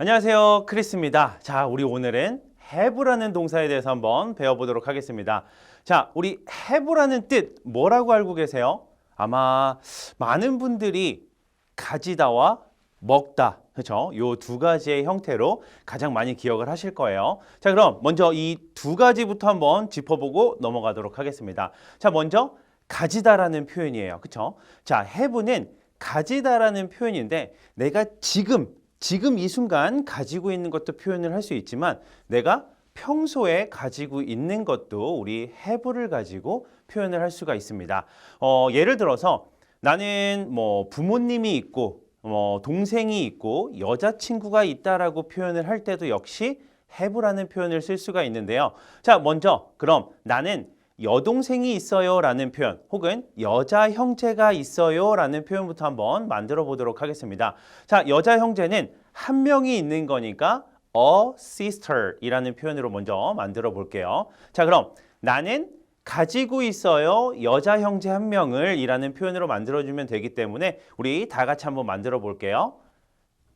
안녕하세요. 크리스입니다. 자, 우리 오늘은 have라는 동사에 대해서 한번 배워보도록 하겠습니다. 자, 우리 have라는 뜻 뭐라고 알고 계세요? 아마 많은 분들이 가지다와 먹다, 그렇죠? 요 두 가지의 형태로 가장 많이 기억을 하실 거예요. 자, 그럼 먼저 이 두 가지부터 한번 짚어보고 넘어가도록 하겠습니다. 자, 먼저 가지다라는 표현이에요. 그렇죠? 자, have는 가지다라는 표현인데 내가 지금 지금 이 순간 가지고 있는 것도 표현을 할 수 있지만 내가 평소에 가지고 있는 것도 우리 have를 가지고 표현을 할 수가 있습니다. 어, 예를 들어서 나는 뭐 부모님이 있고 뭐 동생이 있고 여자친구가 있다라고 표현을 할 때도 역시 have라는 표현을 쓸 수가 있는데요. 자, 먼저 그럼 나는 여동생이 있어요 라는 표현 혹은 여자 형제가 있어요 라는 표현부터 한번 만들어 보도록 하겠습니다. 자, 여자 형제는 한 명이 있는 거니까 a sister 이라는 표현으로 먼저 만들어 볼게요. 자, 그럼 나는 가지고 있어요 여자 형제 한 명을 이라는 표현으로 만들어 주면 되기 때문에 우리 다 같이 한번 만들어 볼게요.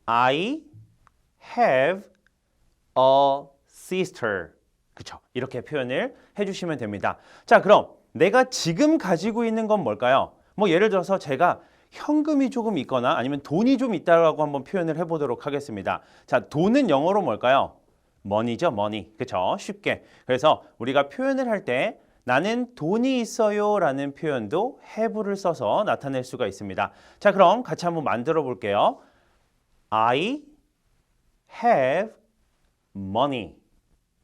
I have a sister. 그쵸? 이렇게 표현을 해주시면 됩니다. 자, 그럼 내가 지금 가지고 있는 건 뭘까요? 뭐 예를 들어서 제가 현금이 조금 있거나 아니면 돈이 좀 있다라고 한번 표현을 해보도록 하겠습니다. 자, 돈은 영어로 뭘까요? money죠, money. 그쵸? 쉽게. 그래서 우리가 표현을 할 때 나는 돈이 있어요 라는 표현도 have를 써서 나타낼 수가 있습니다. 자, 그럼 같이 한번 만들어 볼게요. I have money.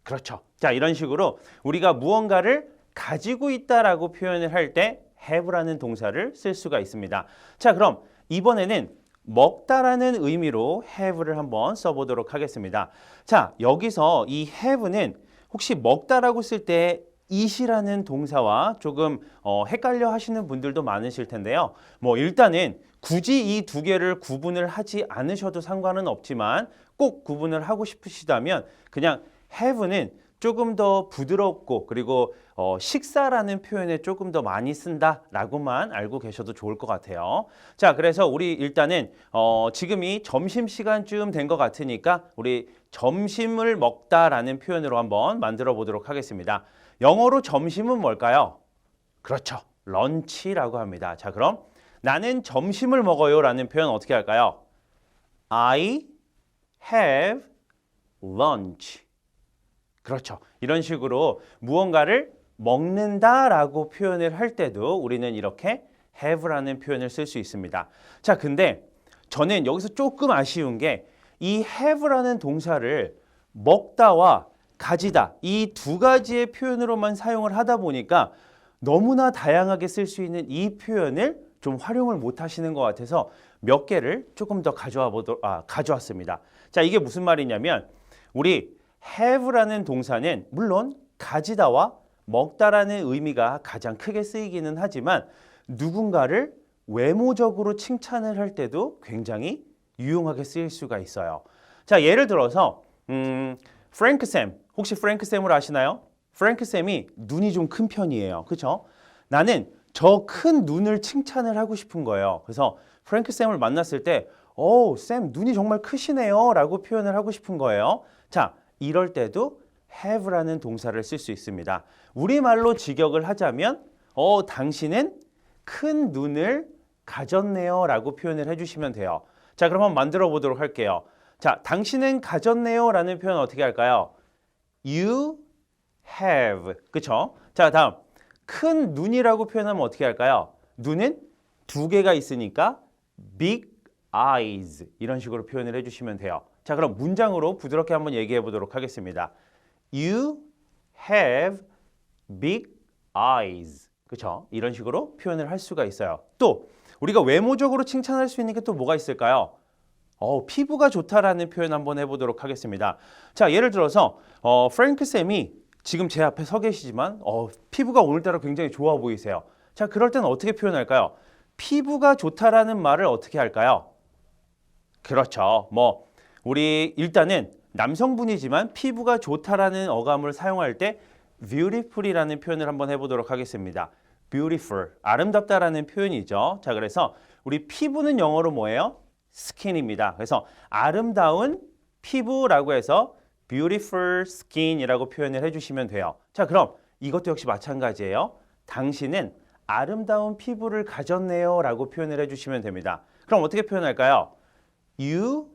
그렇죠. 자, 이런 식으로 우리가 무언가를 가지고 있다라고 표현을 할 때 have라는 동사를 쓸 수가 있습니다. 자, 그럼 이번에는 먹다라는 의미로 have를 한번 써보도록 하겠습니다. 자, 여기서 이 have는 혹시 먹다라고 쓸때 eat이라는 동사와 조금 어, 헷갈려 하시는 분들도 많으실 텐데요. 뭐 일단은 굳이 이 두 개를 구분을 하지 않으셔도 상관은 없지만 꼭 구분을 하고 싶으시다면 그냥 have는 조금 더 부드럽고 그리고 어, 식사라는 표현에 조금 더 많이 쓴다라고만 알고 계셔도 좋을 것 같아요. 자, 그래서 우리 일단은 어, 지금이 점심 시간쯤 된 것 같으니까 우리 점심을 먹다라는 표현으로 한번 만들어 보도록 하겠습니다. 영어로 점심은 뭘까요? 그렇죠. 런치라고 합니다. 자, 그럼 나는 점심을 먹어요 라는 표현 어떻게 할까요? I have lunch. 그렇죠. 이런 식으로 무언가를 먹는다라고 표현을 할 때도 우리는 이렇게 have라는 표현을 쓸 수 있습니다. 자, 근데 저는 여기서 조금 아쉬운 게 이 have라는 동사를 먹다와 가지다 이 두 가지의 표현으로만 사용을 하다 보니까 너무나 다양하게 쓸 수 있는 이 표현을 좀 활용을 못 하시는 것 같아서 몇 개를 조금 더 가져와 보도 아, 가져왔습니다. 자, 이게 무슨 말이냐면 우리 have라는 동사는 물론 가지다와 먹다라는 의미가 가장 크게 쓰이기는 하지만 누군가를 외모적으로 칭찬을 할 때도 굉장히 유용하게 쓰일 수가 있어요. 자, 예를 들어서 음, 프랭크 쌤 혹시 프랭크 쌤을 아시나요? 프랭크 쌤이 눈이 좀 큰 편이에요. 그렇죠? 나는 저 큰 눈을 칭찬을 하고 싶은 거예요. 그래서 프랭크 쌤을 만났을 때 오, 쌤 눈이 정말 크시네요 라고 표현을 하고 싶은 거예요. 자, 이럴 때도 have라는 동사를 쓸 수 있습니다. 우리말로 직역을 하자면 어, 당신은 큰 눈을 가졌네요 라고 표현을 해주시면 돼요. 자, 그럼 한번 만들어 보도록 할게요. 자, 당신은 가졌네요 라는 표현 어떻게 할까요? You have. 그쵸? 자, 다음. 큰 눈이라고 표현하면 어떻게 할까요? 눈은 두 개가 있으니까 big eyes. 이런 식으로 표현을 해주시면 돼요. 자, 그럼 문장으로 부드럽게 한번 얘기해 보도록 하겠습니다. You have big eyes. 그렇죠? 이런 식으로 표현을 할 수가 있어요. 또 우리가 외모적으로 칭찬할 수 있는 게 또 뭐가 있을까요? 어, 피부가 좋다라는 표현 한번 해보도록 하겠습니다. 자, 예를 들어서 어, 프랭크 쌤이 지금 제 앞에 서 계시지만 어, 피부가 오늘따라 굉장히 좋아 보이세요. 자, 그럴 때는 어떻게 표현할까요? 피부가 좋다라는 말을 어떻게 할까요? 그렇죠. 뭐 우리 일단은 남성분이지만 피부가 좋다라는 어감을 사용할 때 beautiful이라는 표현을 한번 해보도록 하겠습니다. beautiful, 아름답다라는 표현이죠. 자, 그래서 우리 피부는 영어로 뭐예요? skin입니다. 그래서 아름다운 피부라고 해서 beautiful skin이라고 표현을 해주시면 돼요. 자, 그럼 이것도 역시 마찬가지예요. 당신은 아름다운 피부를 가졌네요 라고 표현을 해주시면 됩니다. 그럼 어떻게 표현할까요? You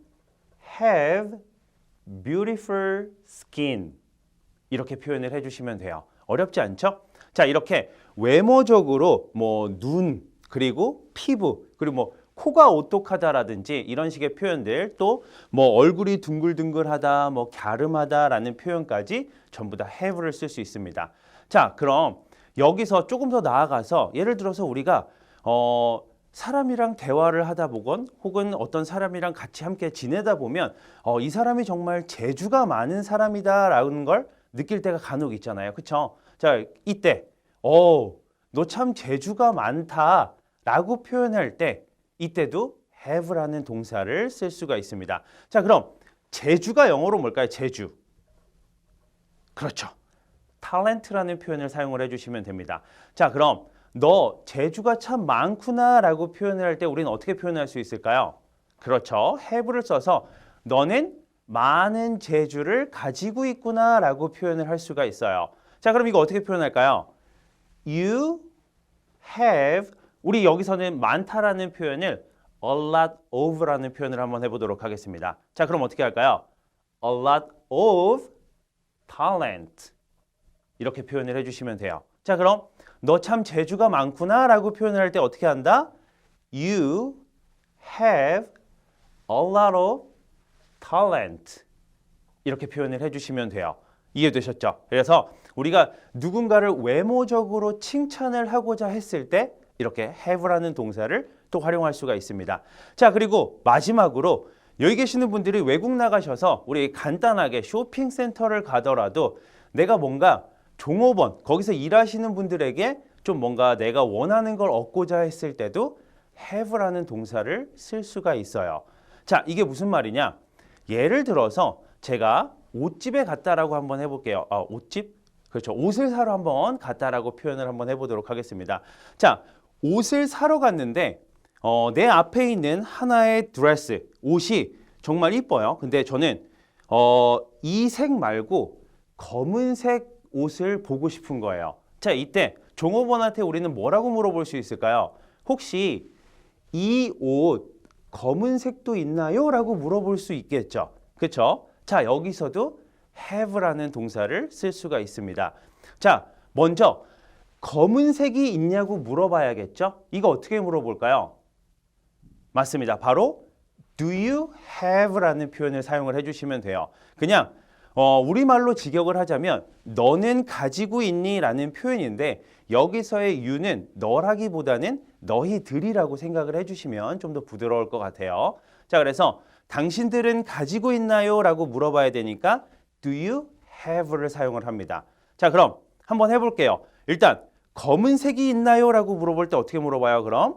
beautiful skin 이렇게 표현을 해주시면 돼요. 어렵지 않죠? 자, 이렇게 외모적으로 뭐 눈 그리고 피부 그리고 뭐 코가 오똑하다라든지 이런 식의 표현들 또 뭐 얼굴이 둥글둥글하다 뭐 갸름하다라는 표현까지 전부 다 have를 쓸 수 있습니다. 자, 그럼 여기서 조금 더 나아가서 예를 들어서 우리가 어 사람이랑 대화를 하다 보건 혹은 어떤 사람이랑 같이 함께 지내다 보면 어, 이 사람이 정말 재주가 많은 사람이다라는 걸 느낄 때가 간혹 있잖아요. 그렇죠? 자, 이때 어, 너 참 재주가 많다 라고 표현할 때 이때도 have라는 동사를 쓸 수가 있습니다. 자, 그럼 재주가 영어로 뭘까요? 재주. 그렇죠. talent라는 표현을 사용을 해주시면 됩니다. 자, 그럼 너 재주가 참 많구나 라고 표현을 할 때 우리는 어떻게 표현할 수 있을까요? 그렇죠. have를 써서 너는 많은 재주를 가지고 있구나 라고 표현을 할 수가 있어요. 자, 그럼 이거 어떻게 표현할까요? You have 우리 여기서는 많다라는 표현을 a lot of라는 표현을 한번 해보도록 하겠습니다. 자, 그럼 어떻게 할까요? A lot of talent 이렇게 표현을 해주시면 돼요. 자, 그럼 너 참 재주가 많구나 라고 표현을 할 때 어떻게 한다? You have a lot of talent 이렇게 표현을 해주시면 돼요. 이해되셨죠? 그래서 우리가 누군가를 외모적으로 칭찬을 하고자 했을 때 이렇게 have라는 동사를 또 활용할 수가 있습니다. 자, 그리고 마지막으로 여기 계시는 분들이 외국 나가셔서 우리 간단하게 쇼핑센터를 가더라도 내가 뭔가 종업원, 거기서 일하시는 분들에게 좀 뭔가 내가 원하는 걸 얻고자 했을 때도 have라는 동사를 쓸 수가 있어요. 자, 이게 무슨 말이냐? 예를 들어서 제가 옷집에 갔다라고 한번 해볼게요. 아, 옷집? 그렇죠. 옷을 사러 한번 갔다라고 표현을 한번 해보도록 하겠습니다. 자, 옷을 사러 갔는데 어, 내 앞에 있는 하나의 드레스, 옷이 정말 이뻐요. 근데 저는 어, 이 색 말고 검은색 옷을 보고 싶은 거예요. 자, 이때 종업원한테 우리는 뭐라고 물어볼 수 있을까요? 혹시 이 옷 검은색도 있나요? 라고 물어볼 수 있겠죠. 그렇죠? 자, 여기서도 have라는 동사를 쓸 수가 있습니다. 자, 먼저 검은색이 있냐고 물어봐야겠죠? 이거 어떻게 물어볼까요? 맞습니다. 바로 do you have라는 표현을 사용을 해주시면 돼요. 그냥 어, 우리말로 직역을 하자면 너는 가지고 있니? 라는 표현인데 여기서의 you는 너라기보다는 너희들이라고 생각을 해주시면 좀 더 부드러울 것 같아요. 자, 그래서 당신들은 가지고 있나요? 라고 물어봐야 되니까 do you have를 사용을 합니다. 자, 그럼 한번 해볼게요. 일단 검은색이 있나요? 라고 물어볼 때 어떻게 물어봐요? 그럼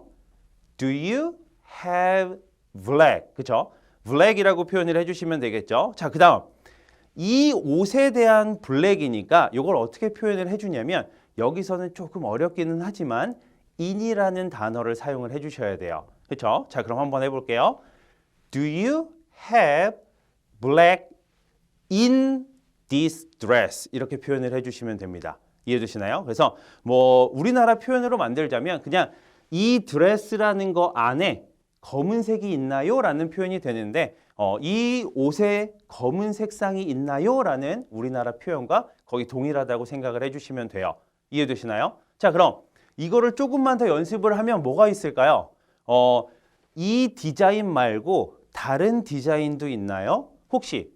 do you have black? 그죠? black이라고 표현을 해주시면 되겠죠. 자, 그 다음 이 옷에 대한 블랙이니까 이걸 어떻게 표현을 해주냐면 여기서는 조금 어렵기는 하지만 in이라는 단어를 사용을 해주셔야 돼요. 그렇죠? 자, 그럼 한번 해볼게요. Do you have black in this dress? 이렇게 표현을 해주시면 됩니다. 이해되시나요? 그래서 뭐 우리나라 표현으로 만들자면 그냥 이 드레스라는 거 안에 검은색이 있나요? 라는 표현이 되는데 어, 이 옷에 검은 색상이 있나요? 라는 우리나라 표현과 거의 동일하다고 생각을 해주시면 돼요. 이해되시나요? 자 그럼 이거를 조금만 더 연습을 하면 뭐가 있을까요? 어, 이 디자인 말고 다른 디자인도 있나요? 혹시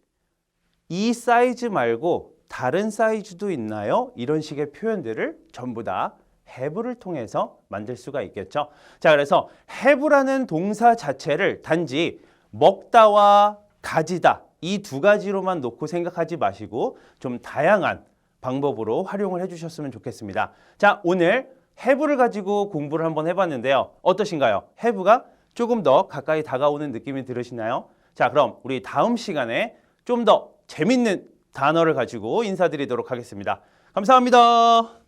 이 사이즈 말고 다른 사이즈도 있나요? 이런 식의 표현들을 전부 다 have를 통해서 만들 수가 있겠죠. 자, 그래서 have라는 동사 자체를 단지 먹다와 가지다 이 두 가지로만 놓고 생각하지 마시고 좀 다양한 방법으로 활용을 해주셨으면 좋겠습니다. 자, 오늘 have를 가지고 공부를 한번 해봤는데요. 어떠신가요? have가 조금 더 가까이 다가오는 느낌이 들으시나요? 자, 그럼 우리 다음 시간에 좀 더 재밌는 단어를 가지고 인사드리도록 하겠습니다. 감사합니다.